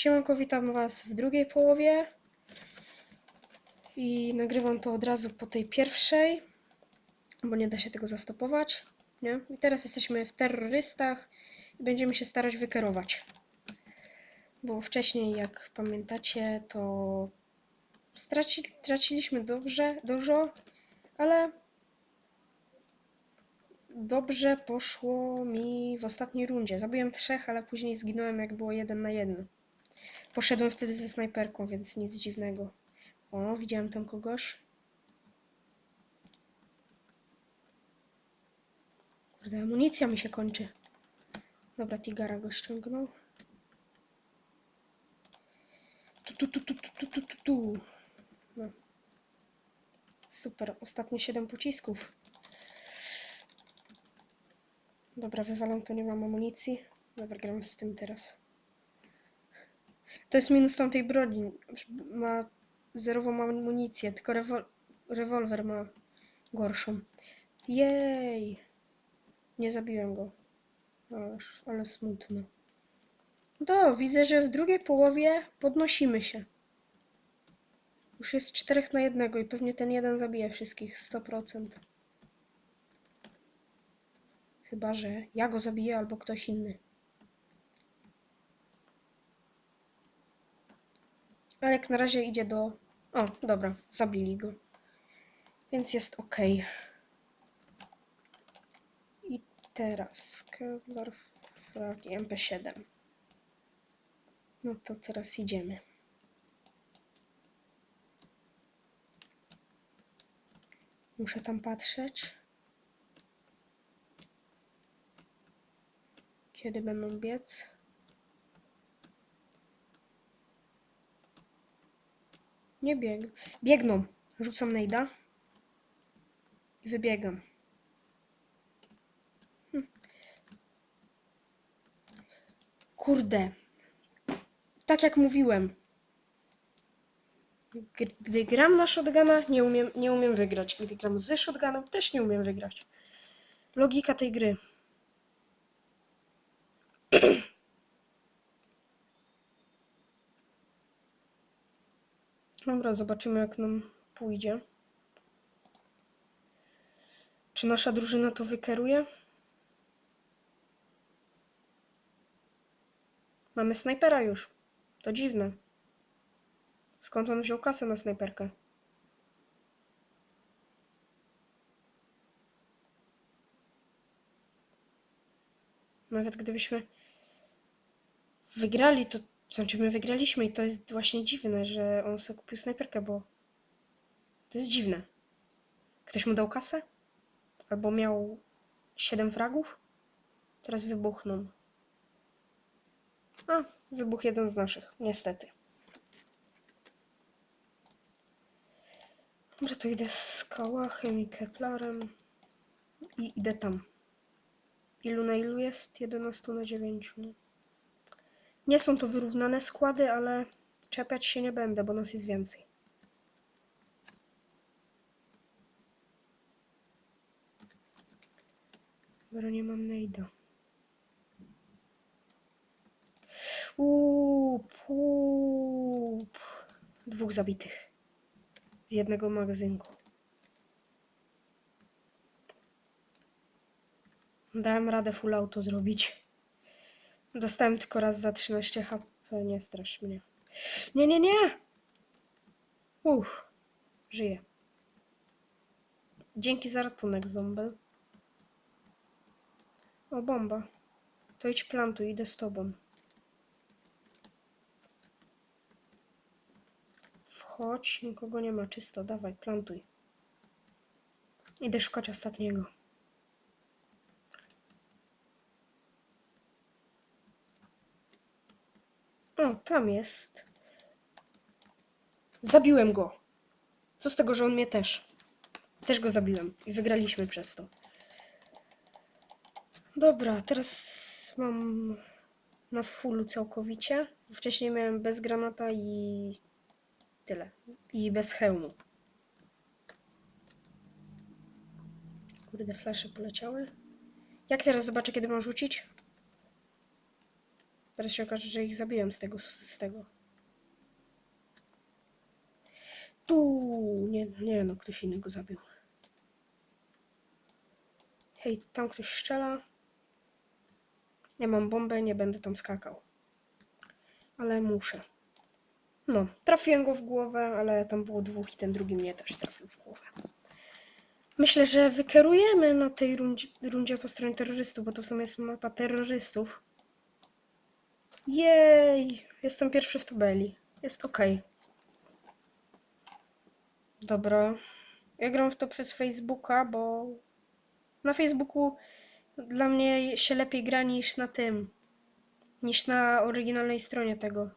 Siemanko, witam Was w drugiej połowie. I nagrywam to od razu po tej pierwszej, bo nie da się tego zastopować. Nie? I teraz jesteśmy w terrorystach i będziemy się starać wykierować. Bo wcześniej, jak pamiętacie, to straci, straciliśmy dobrze, dużo, ale dobrze poszło mi w ostatniej rundzie. Zabiłem trzech, ale później zginąłem, jak było jeden na jeden. Poszedłem wtedy ze snajperką, więc nic dziwnego. O, widziałem tam kogoś. Kurde, amunicja mi się kończy. Dobra, Tigara go ściągnął. Tu, tu, tu, tu, tu, tu, tu. No. Super, ostatnie 7 pocisków. Dobra, wywalam to, nie mam amunicji. Dobra, gram z tym teraz. To jest minus tamtej broni. Ma zerową amunicję, tylko rewol rewolwer ma gorszą. Jej! Nie zabiłem go. Ależ, ale smutno. To, widzę, że w drugiej połowie podnosimy się. Już jest 4 na jednego i pewnie ten jeden zabije wszystkich 100%. Chyba, że ja go zabiję albo ktoś inny. Ale jak na razie idzie do... O, dobra, zabili go. Więc jest ok. I teraz Kevlar Frag i MP7. No to teraz idziemy. Muszę tam patrzeć. Kiedy będą biec? Nie bieg. Biegną. Rzucam nejda. I wybiegam. Hm. Kurde. Tak jak mówiłem. Gdy gram na shotguna, nie umiem, nie umiem wygrać. Gdy gram ze shotgunem, też nie umiem wygrać. Logika tej gry. Dobra, zobaczymy jak nam pójdzie. Czy nasza drużyna to wykeruje? Mamy snajpera już. To dziwne. Skąd on wziął kasę na snajperkę? Nawet gdybyśmy wygrali, to znaczy my wygraliśmy i to jest właśnie dziwne, że on sobie kupił snajperkę, bo to jest dziwne. Ktoś mu dał kasę? Albo miał 7 fragów? Teraz wybuchną. A, wybuch jeden z naszych, niestety. Dobra, to idę z Kałachem i Keplarem i idę tam. Ilu na ilu jest? 11 na 9. No. Nie są to wyrównane składy, ale czepiać się nie będę, bo nas jest więcej. Dobra, nie mam nejda. Łup. Dwóch zabitych. Z jednego magazynku. Dałem radę full auto zrobić. Dostałem tylko raz za 13 HP. Nie strasz mnie. Nie, nie, nie! Uff. Żyję. Dzięki za ratunek, zombie. O, bomba. To idź plantuj, idę z tobą. Wchodź, nikogo nie ma, czysto, dawaj, plantuj. Idę szukać ostatniego. O, tam jest. Zabiłem go. Co z tego, że on mnie też. Też go zabiłem i wygraliśmy przez to. Dobra, teraz mam na fullu całkowicie. Wcześniej miałem bez granata i tyle. I bez hełmu. Kurde, flasze poleciały. Jak teraz zobaczę, kiedy mam rzucić? Teraz się okaże, że ich zabiłem z tego, z tego. Tu, nie, nie no, ktoś innego zabił. Hej, tam ktoś strzela. Ja mam bombę, nie będę tam skakał. Ale muszę. No, trafiłem go w głowę, ale tam było dwóch i ten drugi mnie też trafił w głowę. Myślę, że wykierujemy na tej rundzie, rundzie po stronie terrorystów, bo to w sumie jest mapa terrorystów. Jej! Jestem pierwszy w tabeli. Jest ok. Dobra. Ja gram w to przez Facebooka, bo na Facebooku dla mnie się lepiej gra niż na tym. Niż na oryginalnej stronie tego.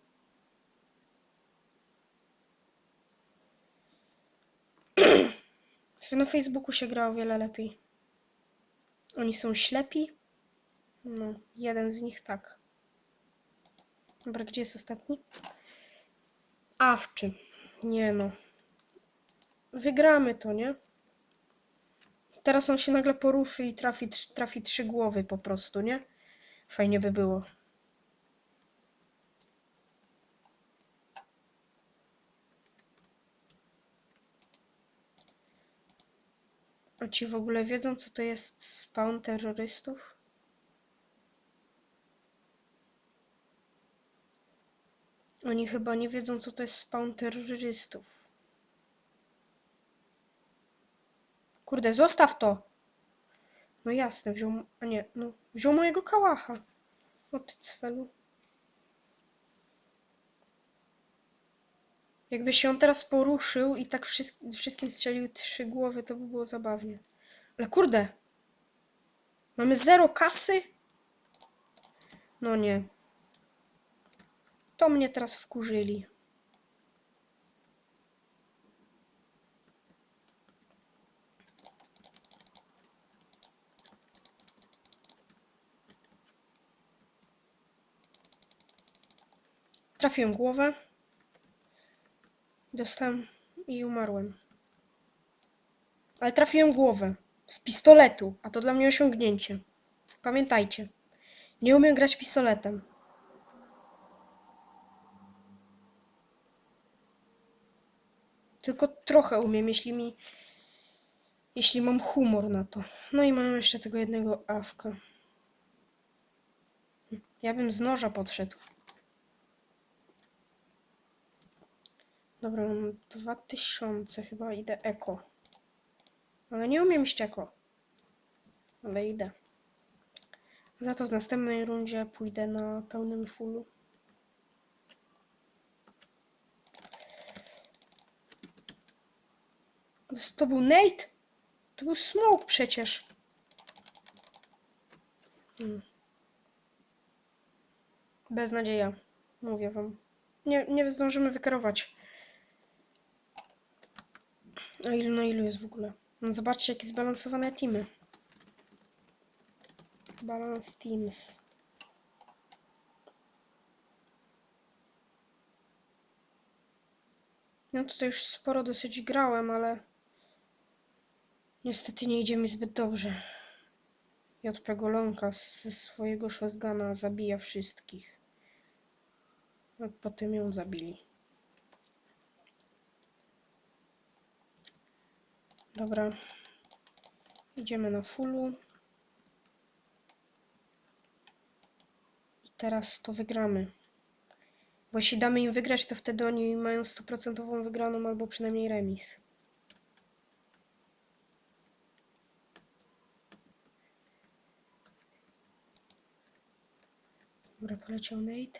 Na Facebooku się gra o wiele lepiej. Oni są ślepi? No, jeden z nich tak. Dobra, gdzie jest ostatni? Awczy. Nie no. Wygramy to, nie? Teraz on się nagle poruszy i trafi, trafi trzy głowy po prostu, nie? Fajnie by było. A ci w ogóle wiedzą, co to jest spawn terrorystów? Oni chyba nie wiedzą, co to jest spawn terrorystów. Kurde, zostaw to! No jasne, wziął... A nie, no, wziął mojego kałacha. O ty cwelu. Jakby się on teraz poruszył i tak wszystk- wszystkim strzelił trzy głowy, to by było zabawnie. Ale kurde! Mamy zero kasy? No nie. To mnie teraz wkurzyli. Trafiłem głowę. Dostałem i umarłem. Ale trafiłem głowę. Z pistoletu. A to dla mnie osiągnięcie. Pamiętajcie. Nie umiem grać pistoletem. Tylko trochę umiem, jeśli mi. Jeśli mam humor na to. No i mam jeszcze tego jednego awka. Ja bym z noża podszedł. Dobra, mam 2000, chyba idę eko. Ale nie umiem iść eko. Ale idę. Za to w następnej rundzie pójdę na pełnym fullu. To był Nate? To był Smoke przecież. Hmm. Beznadzieja. Mówię wam. Nie, nie zdążymy wykierować. A ilu na ilu jest w ogóle? No zobaczcie, jakie zbalansowane teamy. Balance teams. No tutaj już sporo dosyć grałem, ale niestety nie idzie mi zbyt dobrze. JP Golonka ze swojego shotguna zabija wszystkich. A potem ją zabili. Dobra. Idziemy na fullu. I teraz to wygramy. Bo jeśli damy im wygrać, to wtedy oni mają stuprocentową wygraną albo przynajmniej remis. Dobra, poleciał Nate.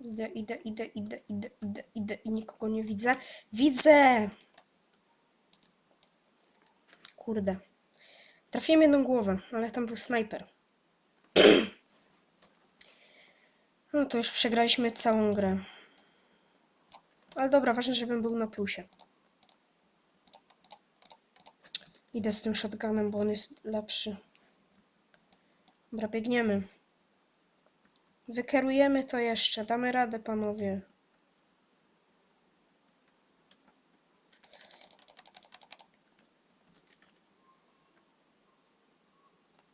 Idę, idę, idę, idę, idę, idę, idę i nikogo nie widzę. Widzę! Kurde. Trafiłem jedną głowę, ale tam był snajper. No to już przegraliśmy całą grę. Ale dobra, ważne, żebym był na plusie. Idę z tym shotgunem, bo on jest lepszy. Dobra, biegniemy. Wykierujemy to jeszcze. Damy radę, panowie.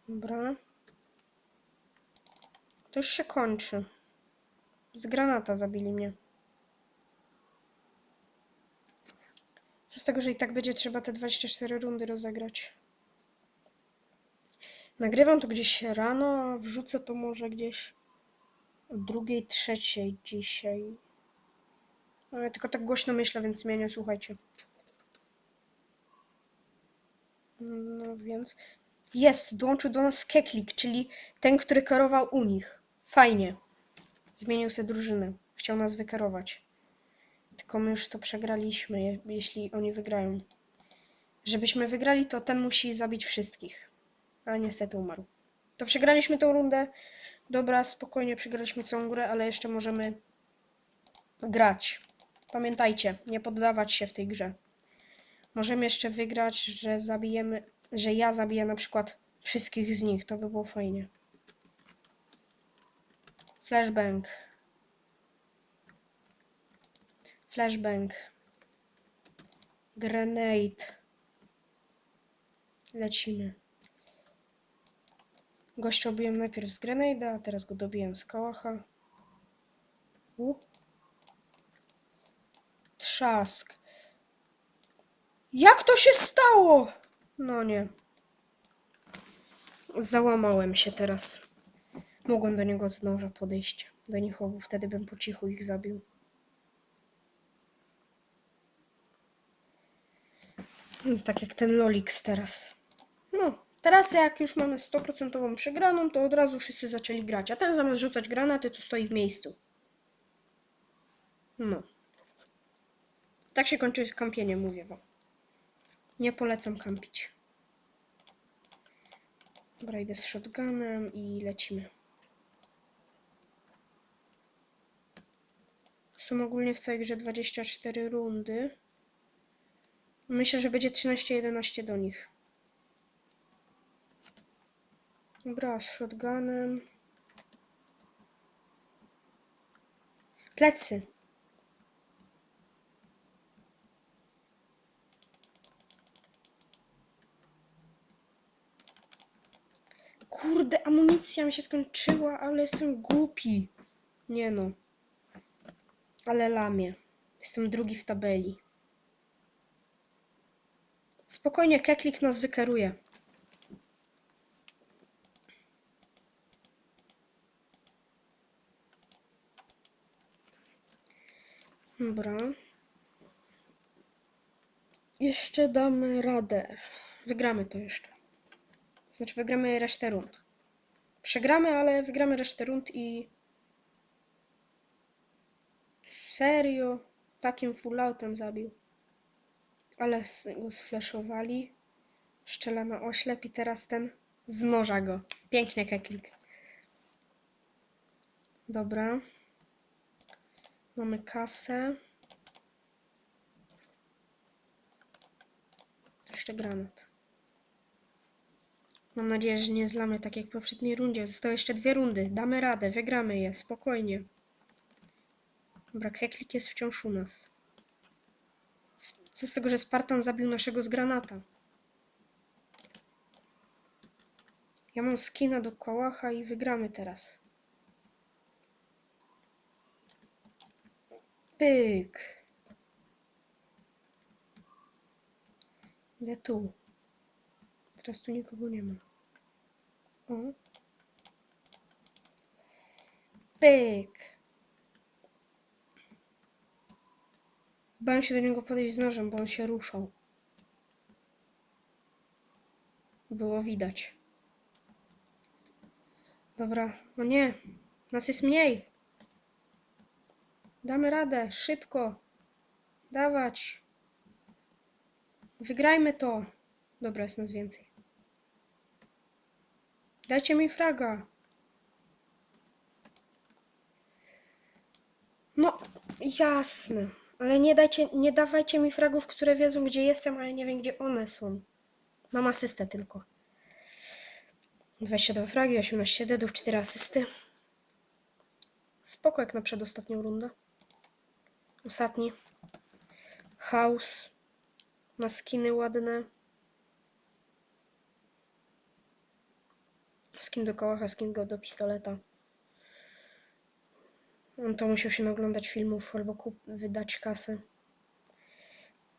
Dobra. To już się kończy. Z granata zabili mnie. Co z tego, że i tak będzie trzeba te 24 rundy rozegrać. Nagrywam to gdzieś rano, a wrzucę to może gdzieś o drugiej, trzeciej dzisiaj. Ale tylko tak głośno myślę, więc mnie nie słuchajcie. No więc. Jest, dołączył do nas Keklik, czyli ten, który kierował u nich. Fajnie. Zmienił sobie drużynę. Chciał nas wykarować. Tylko my już to przegraliśmy, je- jeśli oni wygrają. Żebyśmy wygrali, to ten musi zabić wszystkich. A niestety umarł. To przegraliśmy tą rundę. Dobra, spokojnie przegraliśmy całą grę, ale jeszcze możemy grać. Pamiętajcie, nie poddawać się w tej grze. Możemy jeszcze wygrać, że zabijemy, że ja zabiję na przykład wszystkich z nich. To by było fajnie. Flashbang. Flashbang. Grenade. Lecimy. Gościa obiłem najpierw z Grenade'a, a teraz go dobiłem z kałacha. U. Trzask. Jak to się stało? No nie. Załamałem się teraz. Mogłem do niego z noża podejść. Do nich obu. Wtedy bym po cichu ich zabił. Tak jak ten Lolix teraz. No, teraz jak już mamy 100% przegraną, to od razu wszyscy zaczęli grać. A ten zamiast rzucać granaty, to stoi w miejscu. No. Tak się kończy kampienie, mówię wam. Nie polecam kampić. Dobra, idę z shotgunem i lecimy. Są ogólnie w całej grze 24 rundy. Myślę, że będzie 13-11 do nich. Dobra, z shotgunem. Plecy. Kurde, amunicja mi się skończyła, ale jestem głupi. Nie no. Ale lamię. Jestem drugi w tabeli. Spokojnie, Keklik nas wykeruje. Dobra. Jeszcze damy radę. Wygramy to jeszcze. Znaczy, wygramy resztę rund. Przegramy, ale wygramy resztę rund i. Serio? Takim fulloutem zabił. Ale go sfleszowali. Szczela na oślep i teraz ten z noża go. Pięknie, keklik. Dobra. Mamy kasę. Jeszcze granat. Mam nadzieję, że nie zlamy tak jak w poprzedniej rundzie. Zostały jeszcze dwie rundy. Damy radę, wygramy je, spokojnie. Dobra, Keklik jest wciąż u nas. Co z tego, że Spartan zabił naszego z granata? Ja mam skina do kałacha i wygramy teraz. Pyk. Idę tu. Teraz tu nikogo nie ma. O. Pyk. Bałem się do niego podejść z nożem, bo on się ruszał. Było widać. Dobra, o nie, nas jest mniej. Damy radę, szybko. Dawać. Wygrajmy to. Dobra, jest nas więcej. Dajcie mi fraga. No, jasne. Ale nie dajcie, nie dawajcie mi fragów, które wiedzą, gdzie jestem, a ja nie wiem, gdzie one są. Mam asystę tylko. 22 fragi, 18 deadów, 4 asysty. Spoko jak na przedostatnią rundę. Ostatni. House. Ma skiny ładne. Skin do kołacha, skin do pistoleta. On to musiał się naglądać filmów albo kup- wydać kasę.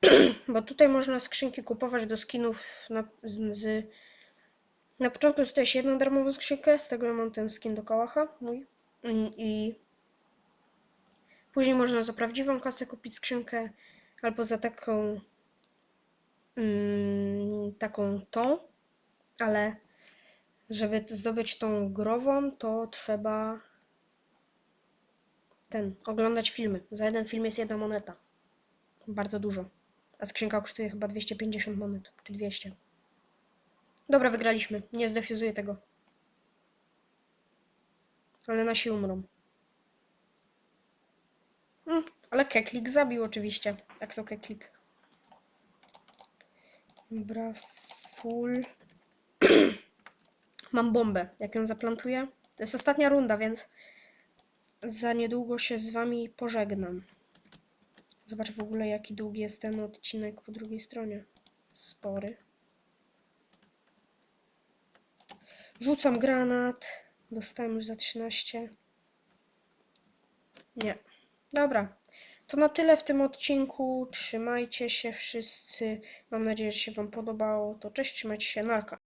Bo tutaj można skrzynki kupować do skinów na, z, z... Na początku dostajesz jedną darmową skrzynkę, z tego ja mam ten skin do kałacha mój. Mm, I później można za prawdziwą kasę kupić skrzynkę albo za taką mm, taką tą, ale żeby zdobyć tą grową, to trzeba ten, oglądać filmy. Za jeden film jest jedna moneta. Bardzo dużo. A skrzynka kosztuje chyba 250 monet, czy 200. Dobra, wygraliśmy. Nie zdefuzuję tego. Ale nasi umrą. Mm, ale Keklik zabił oczywiście. Jak to Keklik? Dobra, full. Mam bombę. Jak ją zaplantuję? To jest ostatnia runda, więc za niedługo się z wami pożegnam. Zobacz w ogóle, jaki długi jest ten odcinek po drugiej stronie. Spory. Rzucam granat. Dostałem już za 13. Nie. Dobra. To na tyle w tym odcinku. Trzymajcie się wszyscy. Mam nadzieję, że się Wam podobało. To cześć, trzymajcie się. Narka.